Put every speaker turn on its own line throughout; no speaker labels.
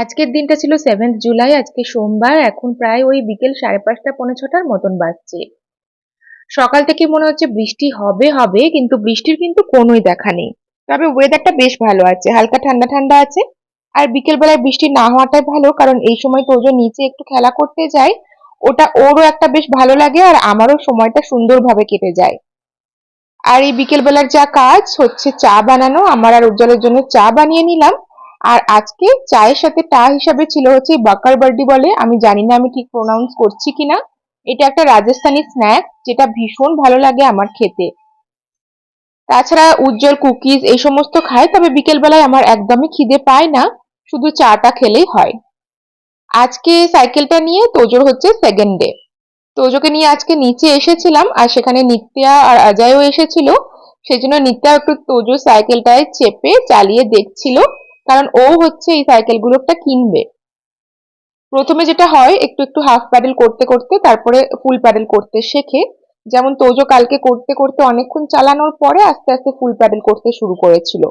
আজকের দিনটা ছিল সেভেন্থ জুলাই আজকে সোমবার, এখন প্রায় ওই বিকেল সাড়ে পাঁচটা, পৌনে ছটার মতন বাজছে। সকাল থেকে মনে হচ্ছে বৃষ্টি হবে হবে, কিন্তু বৃষ্টির কিন্তু কোনোই দেখা নেই। তবে ওয়েদারটা বেশ ভালো আছে, হালকা ঠান্ডা ঠান্ডা আছে। আর বিকেল বেলায় বৃষ্টি না হওয়াটাই ভালো, কারণ এই সময় তোজো নিচে একটু খেলা করতে যায় ওটা ওরও একটা বেশ ভালো লাগে আর আমারও সময়টা সুন্দরভাবে কেটে যায়। আর এই বিকেলবেলার যা কাজ, হচ্ছে চা বানানো। আমার আর উজ্জ্বলের জন্য চা বানিয়ে নিলাম। আর আজকে চায়ের সাথে টা হিসাবে ছিল হচ্ছে বাকার বার্ডি বলে। আমি জানি না আমি ঠিক প্রোনাউন্স করছি কিনা। এটা একটা রাজস্থানি স্ন্যাক যেটা ভীষণ ভালো লাগে আমার খেতে। তাছাড়া উজ্জ্বল কুকিজ এই সমস্ত খায়, তবে বিকেল বেলায় আমার একদমই খিদে পায় না, শুধু চাটা খেলেই হয়। আজকে সাইকেলটা নিয়ে তোজোর হচ্ছে সেকেন্ড ডে তোজোকে নিয়ে আজকে নিচে এসেছিলাম, আর সেখানে নিত্যা আর অজয়ও এসেছিল। সেজন্য নিত্যা একটু তোজো সাইকেলটায় চেপে চালিয়ে দেখছিল। কারণ ও হচ্ছে এই সাইকেলগুলো একটা কিনবে। প্রথমে যেটা হয়, একটু একটু হাফ প্যাডেল করতে করতে, তারপরে ফুল প্যাডেল করতে শেখে। যেমন তোজো কালকে করতে করতে অনেকক্ষণ চালানোর পরে আস্তে আস্তে ফুল প্যাডেল করতে শুরু করেছিল।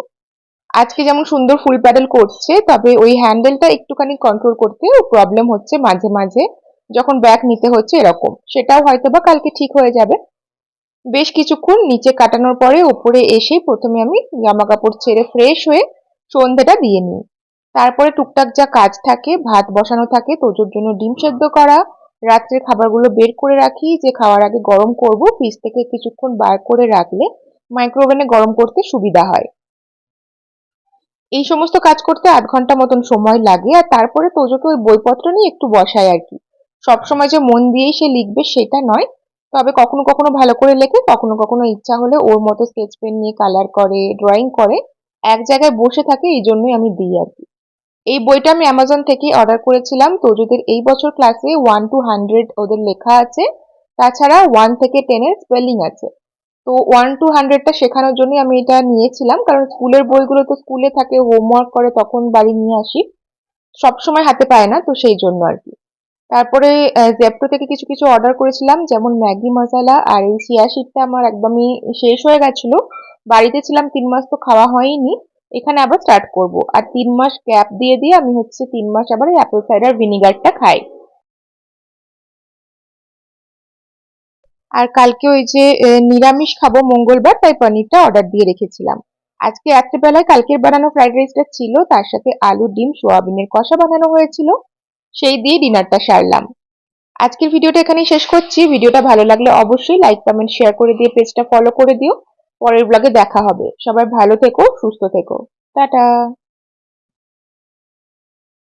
আজকে যেমন সুন্দর ফুল প্যাডেল করছে, তবে ওই হ্যান্ডেলটা একটুখানি কন্ট্রোল করতে প্রবলেম হচ্ছে মাঝে মাঝে। যখন ব্যাক নিতে হচ্ছে এরকম। সেটাও হয়তো বা কালকে ঠিক হয়ে যাবে। বেশ কিছুক্ষণ নিচে কাটানোর পরে উপরে এসে প্রথমে আমি জামা কাপড় ছেড়ে ফ্রেশ হয়ে সন্ধেটা দিয়ে নিই। তারপরে টুকটাক যা কাজ থাকে, ভাত বসানো থাকে, তোজোর জন্য ডিম সেদ্ধ করা, রাত্রের খাবারগুলো বের করে রাখি, যে খাওয়ার আগে গরম করব, ফ্রিজ থেকে কিছুক্ষণ বার করে রাখলে মাইক্রোওভেনে গরম করতে সুবিধা হয়। এই সমস্ত কাজ করতে আধ ঘণ্টা মতন সময় লাগে, আর তারপরে তোজোকে ওই বইপত্র নিয়ে একটু বসায় আর কি। সবসময় যে মন দিয়েই সে লিখবে সেটা নয়, তবে কখনো কখনো ভালো করে লেখে, কখনো কখনো ইচ্ছা হলে ওর মতো স্কেচ পেন নিয়ে কালার করে ড্রয়িং করে এক জায়গায় বসে থাকে এই জন্যই আমি দিই আর কি। এই বইটা আমি অ্যামাজন থেকে অর্ডার করেছিলাম। তোজোদের এই বছর ক্লাসে ওয়ান টু হান্ড্রেড ওদের লেখা আছে, তাছাড়া ওয়ান থেকে টেনের স্পেলিং আছে। তো ওয়ান টু হান্ড্রেডটা শেখানোর জন্যই আমি এটা নিয়েছিলাম। কারণ স্কুলের বইগুলো তো স্কুলে থাকে হোমওয়ার্ক করে তখন বাড়ি নিয়ে আসি। সবসময় হাতে পায় না, তো সেই জন্য আর কি। তারপরে জেপটো থেকে কিছু কিছু অর্ডার করেছিলাম, যেমন ম্যাগি মশালা আর এই চিয়া শিটটা আমার একদমই শেষ হয়ে গেছিল। বাড়িতে ছিলাম, তিন মাস তো খাওয়া হয়নি। এখানে আবার স্টার্ট করব। আর তিন মাস গ্যাপ দিয়ে দিয়ে আমি হচ্ছে তিন মাস আবার অ্যাপেল সাইডার ভিনিগারটা খাই। আর কালকে ওই যে নিরামিষ খাব মঙ্গলবার, তাই পনিরটা অর্ডার দিয়ে রেখেছিলাম। আজকে রাত্রেবেলায় কালকের বানানো ফ্রাইড রাইসটা ছিল, তার সাথে আলু, ডিম, সোয়াবিনের কষা বানানো হয়েছিল। সেই দিয়ে ডিনারটা সারলাম। আজকের ভিডিওটা এখানেই শেষ করছি। ভিডিওটা ভালো লাগলে অবশ্যই লাইক কমেন্ট শেয়ার করে দিয়ে পেজটা ফলো করে দিও। পরের ব্লগে দেখা হবে। সবাই ভালো থেকো সুস্থ থেকো। টাটা!